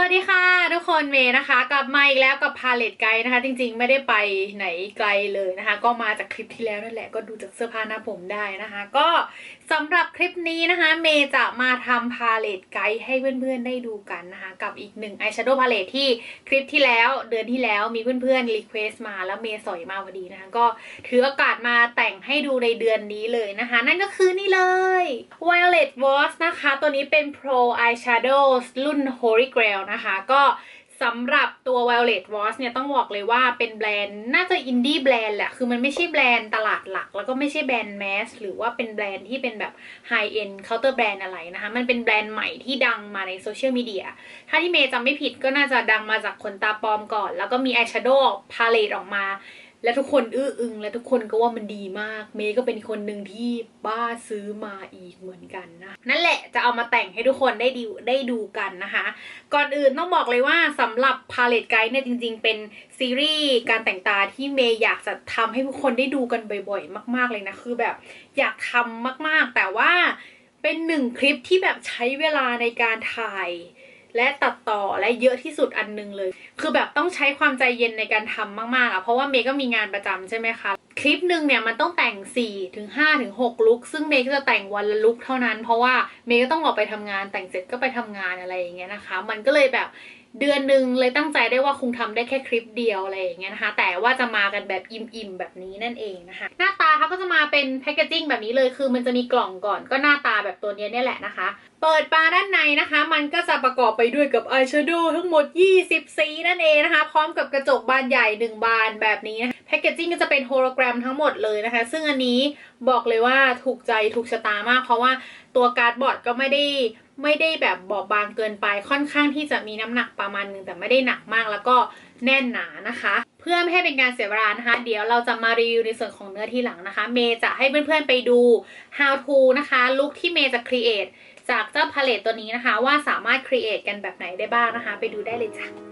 วัสดีค่ะ ทุกคนเมย์นะคะ กลับมาอีกแล้วกับพาเลตไกด์นะคะ จริงๆ ไม่ได้ไปไหนไกลเลยนะคะ ก็มาจากคลิปที่แล้วนั่นแหละก็ดูจากเสื้อผ้าหน้าผมได้นะคะ ก็ สำหรับคลิปนี้นะคะ เมย์จะมาทำพาเลตไกด์ให้เพื่อนๆได้ดูกันนะคะ กับอีกหนึ่งอายแชโดว์พาเลตที่คลิปที่แล้วเดือนที่แล้วมีเพื่อนๆรีเควสต์มาแล้วเมย์สอยมาพอดีนะคะ ก็ถือโอกาสมาแต่งให้ดูในเดือนนี้เลยนะคะ นั่นก็คือนี่เลย Violet Voss นะคะ ตัวนี้เป็น Pro Eyeshadow รุ่น Holy Grail นะคะ ก็ สำหรับตัว Violet Watch เนี่ยต้องบอกเลยว่าเป็นแบรนด์น่าจะอินดี้แบรนด์แหละ คือมันไม่ใช่แบรนด์ตลาดหลัก แล้วก็ไม่ใช่แบรนด์แมสหรือว่าเป็นแบรนด์ที่เป็นแบบไฮเอ็นเคาน์เตอร์แบรนด์อะไรนะคะ มันเป็นแบรนด์ใหม่ที่ดังมาในโซเชียลมีเดีย ถ้าที่เมย์จำไม่ผิดก็น่าจะดังมาจากขนตาปลอมก่อน แล้วก็มีอายแชโดว์พาเลตออกมา และทุกคนอื้ออึง และทุกคนก็ว่ามันดีมาก เมย์ก็เป็นคนหนึ่งที่บ้าซื้อมาอีกเหมือนกันนะ นั่นแหละจะเอามาแต่งให้ทุกคนได้ดูได้ดูกันนะคะ ก่อนอื่นต้องบอกเลยว่าสำหรับพาเลตไกด์เนี่ยจริง ๆ เป็นซีรีส์การแต่งตาที่เมย์อยากจะทำให้ทุกคนได้ดูกันบ่อย ๆ มาก ๆเลยนะ คือแบบอยากทำมากๆ แต่ว่าเป็นหนึ่งคลิปที่แบบใช้เวลาในการถ่าย และตัดต่อและเยอะที่สุดอันหนึงเลย คือแบบต้องใช้ความใจเย็นในการทำมากๆอะเพราะว่าเมย์ก็มีงานประจำใช่ไหมคะคลิปหนึ่งเนี่ยมันต้องแต่ง4ถึง5ถึง6ลุกซึ่งเมย์ก็จะแต่งวันละลุกเท่านั้น เพราะว่าเมย์ก็ต้องออกไปทำงานแต่งเสร็จก็ไปทำงานอะไรอย่างเงี้ยนะคะ มันก็เลยแบบ เดือนหนึ่งเลยตั้งใจได้ว่าคงทำได้แค่คลิปเดียวอะไรอย่างเงี้ยนะคะ แต่ว่าจะมากันแบบอิ่มๆแบบนี้นั่นเองนะคะ หน้าตาเขาก็จะมาเป็นแพคเกจิ้งแบบนี้เลยคือมันจะมีกล่องก่อนก็หน้าตาแบบตัวเนี้ยเนี่ยแหละนะคะ เปิดมาด้านในนะคะ มันก็จะประกอบไปด้วยกับอายแชโดว์ทั้งหมด 20 สีนั่นเองนะคะ พร้อมกับกระจกบานใหญ่ 1 บานแบบนี้นะคะแพคเกจิ้งก็จะเป็นโฮโลแกรมทั้งหมดเลยนะคะ ซึ่งอันนี้บอกเลยว่าถูกใจถูกชะตามาก เพราะว่าตัวการ์ดบอร์ดก็ไม่ได้ ไม่ได้แบบบอบบางเกินไปค่อนข้างที่จะมีน้ำหนักประมาณหนึงแต่ไม่ได้หนักมากแล้วก็แน่นหนานะคะ เพื่อไม่ให้เป็นการเสียเวลานะคะ เดี๋ยวเราจะมารีวิวในส่วนของเนื้อที่หลังนะคะ เมย์จะให้เพื่อนๆไปดู how to นะคะลุคที่เมย์จะ create จากเจ้าพาเลตตัวนี้นะคะ ว่าสามารถ create กันแบบไหนได้บ้างนะคะ ไปดูได้เลยจ้ะ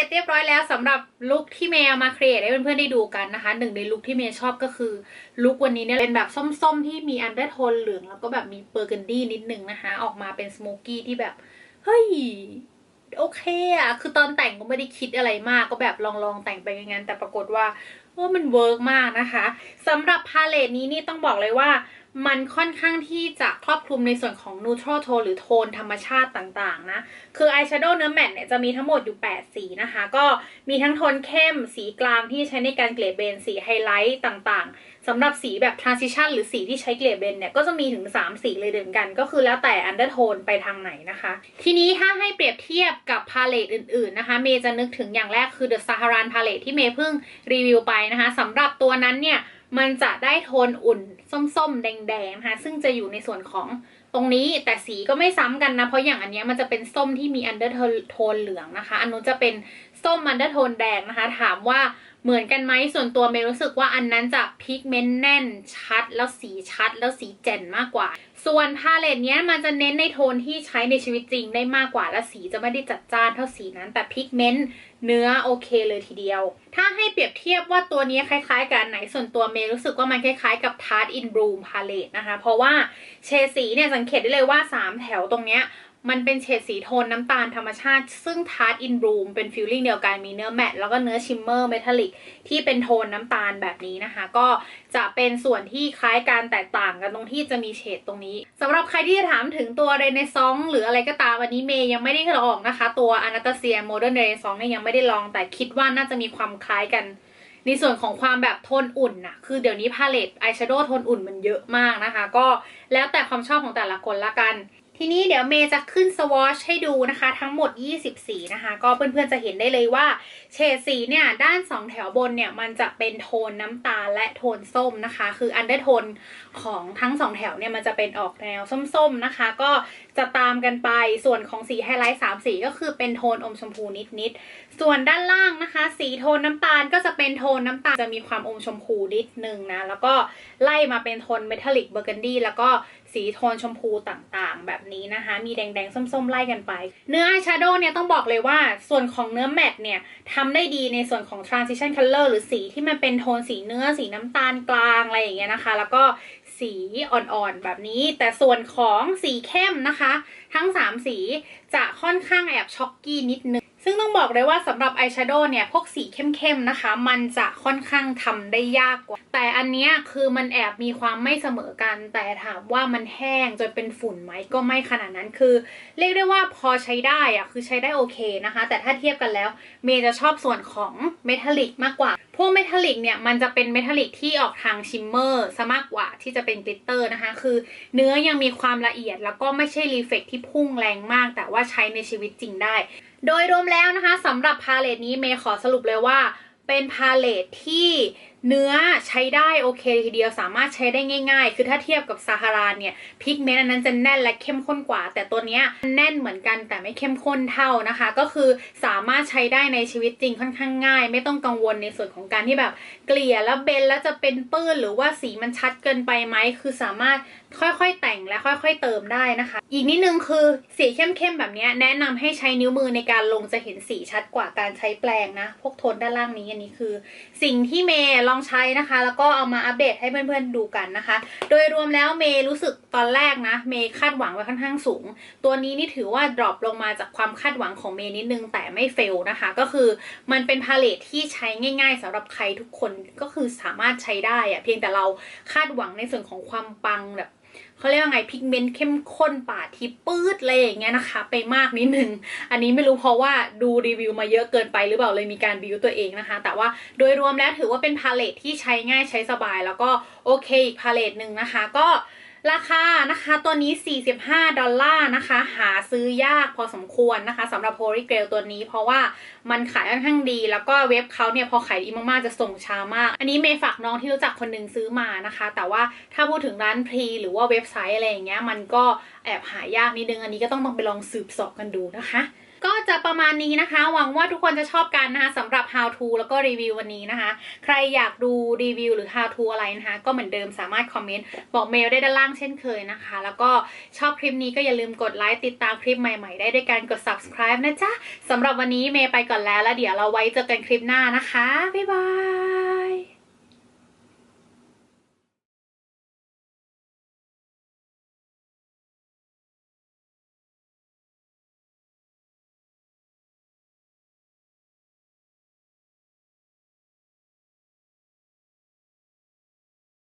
ร็จเรียบร้อยแล้วสำหรับลุคที่เมย์มาเครียดให้เพื่อนๆได้ดูกันนะคะหนึ่งในลุคที่เมย์ชอบก็คือลุควันนี้เนี่ยเป็นแบบส้มๆที่มีอันเดอร์โทนเหลืองแล้วก็แบบมีเปอร์กันดี้นิดนึงนะคะ ออกมาเป็นสโมกี้ที่แบบเฮ้ยโอเคอะคือตอนแต่งก็ไม่ได้คิดอะไรมากก็แบบลองๆแต่งไปงั้นแต่ปรากฏว่า โอ้มันเวิร์กมากนะคะสำหรับพาเลตนี้นี่ต้องบอกเลยว่ามันค่อนข้างที่จะครอบคลุมในส่วนของ neutral tone หรือโทนธรรมชาติต่างๆ นะ คืออายแชโดว์เนื้อแมตเนี่ยจะมีทั้งหมดอยู่ 8 สีนะคะ ก็มีทั้งโทนเข้ม สีกลางที่ใช้ในการเกลี่ยเบนสีไฮไลท์ต่างๆ สำหรับสีแบบ transition หรือสีที่ใช้เกลี่ยเบนเนี่ยก็จะมีถึง 3 สีเลยเดิมกัน ก็คือแล้วแต่ undertone ไปทางไหนนะคะ ทีนี้ถ้าให้เปรียบเทียบกับพาเลตอื่นๆนะคะ เมย์จะนึกถึงอย่างแรกคือ the Saharan palette ที่เมย์เพิ่งรีวิวไปนะคะสำหรับตัวนั้นเนี่ยมันจะได้โทนอุ่นส้มๆ แดงๆนะคะซึ่งจะอยู่ในส่วนของตรงนี้แต่สีก็ไม่ซ้ำกันนะ เพราะอย่างอันเนี้ยมันจะเป็นส้มที่มีอันเดอร์โทนเหลืองนะคะ อันนู้นจะเป็นส้มอันเดอร์โทนแดงนะคะ ถามว่า เหมือนกันไหมส่วนตัวเมย์รู้สึกว่าอันนั้นจะพิกเมนต์แน่นชัด แล้วสีชัด แล้วสีแจ่นมากกว่า ส่วนพาเลตเนี้ยมันจะเน้นในโทนที่ใช้ในชีวิตจริงได้มากกว่า และสีจะไม่ได้จัดจ้านเท่าสีนั้น แต่พิกเมนต์เนื้อโอเคเลยทีเดียว ถ้าให้เปรียบเทียบว่าตัวนี้คล้ายๆ กันไหนส่วนตัวเมย์รู้สึกว่ามันคล้ายๆ กับ Tarte in Bloom Palette นะคะ เพราะว่าเฉดสีเนี่ยสังเกตได้เลยว่า 3 แถวตรงเนี้ย มันเป็นเฉดสีโทนน้ำตาลธรรมชาติ ซึ่ง Tarte in Bloom เป็นฟิลลิ่งเดียวกันมีเนื้อแมตแล้วก็เนื้อชิมเมอร์เมทัลลิกที่เป็นโทนน้ำตาลแบบนี้นะคะ ก็จะเป็นส่วนที่คล้ายกันแตกต่างกันตรงที่จะมีเฉดตรงนี้สำหรับใครที่จะถามถึงตัวเรเนซองหรืออะไรก็ตามวันนี้เมย์ยังไม่ได้ลองนะคะ ตัวอนาตาเซียโมเดิร์นเรเนซองเนี่ยยังไม่ได้ลอง แต่คิดว่าน่าจะมีความคล้ายกันในส่วนของความแบบโทนอุ่นน่ะ คือเดี๋ยวนี้พาเลตอายแชโดว์โทนอุ่นมันเยอะมากนะคะ ก็แล้วแต่ความชอบของแต่ละคนละกัน ทีนี้เดี๋ยวเมย์จะขึ้นสวอชให้ดูนะคะ ทั้งหมด 20 สีนะคะ ก็เพื่อนๆจะเห็นได้เลยว่าเฉดสีเนี่ย ด้าน 2 แถวบนเนี่ย มันจะเป็นโทนน้ำตาลและโทนส้มนะคะ คืออันเดอร์โทนของทั้ง 2 แถวเนี่ย มันจะเป็นออกแนวส้มๆนะคะ ก็จะตามกันไปส่วนของสีไฮไลท์3สีก็คือเป็นโทนอมชมพูนิดๆ ส่วนด้านล่างนะคะ สีโทนน้ำตาลก็จะเป็นโทนน้ำตาลจะมีความอมชมพูนิดนึงนะ แล้วก็ไล่มาเป็นโทนเมทัลลิกเบอร์กันดี้แล้วก็สีโทนชมพูต่างๆ แบบนี้นะคะ มีแดงๆ ส้มๆ ไล่กันไป เนื้ออายแชโดว์เนี่ยต้องบอกเลยว่าส่วนของเนื้อแมตต์เนี่ยทำได้ดีในส่วนของ transition color หรือสีที่มันเป็นโทนสีเนื้อสีน้ำตาลกลางอะไรอย่างเงี้ยนะคะ แล้วก็ สีอ่อนๆแบบนี้ แต่ส่วนของสีเข้มนะคะ ทั้ง 3 สีจะค่อนข้างแอบช็อกกี้นิดนึง ซึ่งต้องบอกเลยว่าสำหรับอายแชโดว์เนี่ย พวกสีเข้มๆนะคะ มันจะค่อนข้างทำได้ยากกว่า แต่อันนี้คือมันแอบมีความไม่เสมอกัน แต่ถามว่ามันแห้งจนเป็นฝุ่นไหมก็ไม่ขนาดนั้นคือ เรียกได้ว่าพอใช้ได้อะคือใช้ได้โอเคนะคะ แต่ถ้าเทียบกันแล้ว เมย์จะชอบส่วนของเมทัลลิกมากกว่า พวกเมทัลลิกเนี่ย มันจะเป็นเมทัลลิกที่ออกทางชิมเมอร์ซะมากกว่าที่จะเป็นกลิตเตอร์นะคะ คือ เนื้อยังมีความละเอียดแล้วก็ไม่ใช่รีเฟกที่พุ่งแรงมาก แต่ว่าใช้ในชีวิตจริงได้ โดยรวมแล้วนะคะสำหรับพาเลตนี้เมย์ขอสรุปเลยว่า เป็นพาเลตที่เนื้อใช้ได้โอเคทีเดียวสามารถใช้ได้ง่าย ๆ คือถ้าเทียบกับซาฮารานเนี่ยพิกเมนต์อันนั้นจะแน่นและเข้มข้นกว่า แต่ตัวเนี้ยแน่นเหมือนกันแต่ไม่เข้มข้นเท่านะคะ ก็คือสามารถใช้ได้ในชีวิตจริงค่อนข้างง่าย ไม่ต้องกังวลในส่วนของการที่แบบ เกลี่ยแล้วเบนแล้วจะเป็นปื้นหรือว่าสีมันชัดเกินไปไหมคือสามารถ ค่อยๆแต่งและค่อยๆเติมได้นะคะ อีกนิดนึงคือสีเข้มๆแบบนี้แนะนำให้ใช้นิ้วมือในการลงจะเห็นสีชัดกว่าการใช้แปรงนะ พวกโทนด้านล่างนี้อันนี้คือ สิ่งที่เมย์ลองใช้นะคะ แล้วก็เอามาอัปเดตให้เพื่อนๆดูกันนะคะ โดยรวมแล้วเมย์รู้สึกตอนแรกนะ เมย์คาดหวังไว้ค่อนข้างสูง ตัวนี้นี่ถือว่าดรอปลงมาจากความคาดหวังของเมย์นิดนึงแต่ไม่เฟลนะคะ ก็คือมันเป็นพาเลทที่ใช้ง่าย ๆสำหรับใครทุกคนก็คือสามารถใช้ได้อะเพียงแต่เราคาดหวังในส่วนของความปังแบบ เขาเรียกว่าไงพิกเมนต์เข้มข้นป่าที่ปื๊ดอะไรอย่างเงี้ยนะคะ ไปมากนิดนึง อันนี้ไม่รู้เพราะว่าดูรีวิวมาเยอะเกินไปหรือเปล่าเลยมีการบิวตัวเองนะคะ แต่ว่าโดยรวมแล้วถือว่าเป็นพาเลทที่ใช้ง่ายใช้สบาย แล้วก็โอเคอีกพาเลทหนึ่งนะคะ ก็ ราคานะคะตัวนี้ 45 ดอลลาร์นะคะ หาซื้อยากพอสมควรนะคะสำหรับ Holy Grail ตัวนี้ เพราะว่ามันขายค่อนข้างดี แล้วก็เว็บเขาเนี่ยพอขายดีมากๆ จะส่งช้ามาก อันนี้เมย์ฝากน้องที่รู้จักคนหนึ่งซื้อมานะคะ แต่ว่าถ้าพูดถึงร้านพรีหรือว่าเว็บไซต์อะไรอย่างเงี้ยมันก็แอบหายากนิดนึง อันนี้ก็ต้องลองไปลองสืบสอบกันดูนะคะ ก็จะประมาณนี้นะคะ หวังว่าทุกคนจะชอบกันนะคะสำหรับ how to แล้วก็รีวิววันนี้นะคะ ใครอยากดูรีวิวหรือ how to อะไรนะคะ ก็เหมือนเดิมสามารถคอมเมนต์บอกเมลได้ด้านล่างเช่นเคยนะคะ แล้วก็ชอบคลิปนี้ก็อย่าลืมกดไลค์ติดตามคลิปใหม่ๆ ได้ด้วยการกด subscribe นะจ๊ะสำหรับวันนี้เมย์ไปก่อนแล้วแล้วเดี๋ยวเราไว้เจอกันคลิปหน้านะคะบ๊ายบาย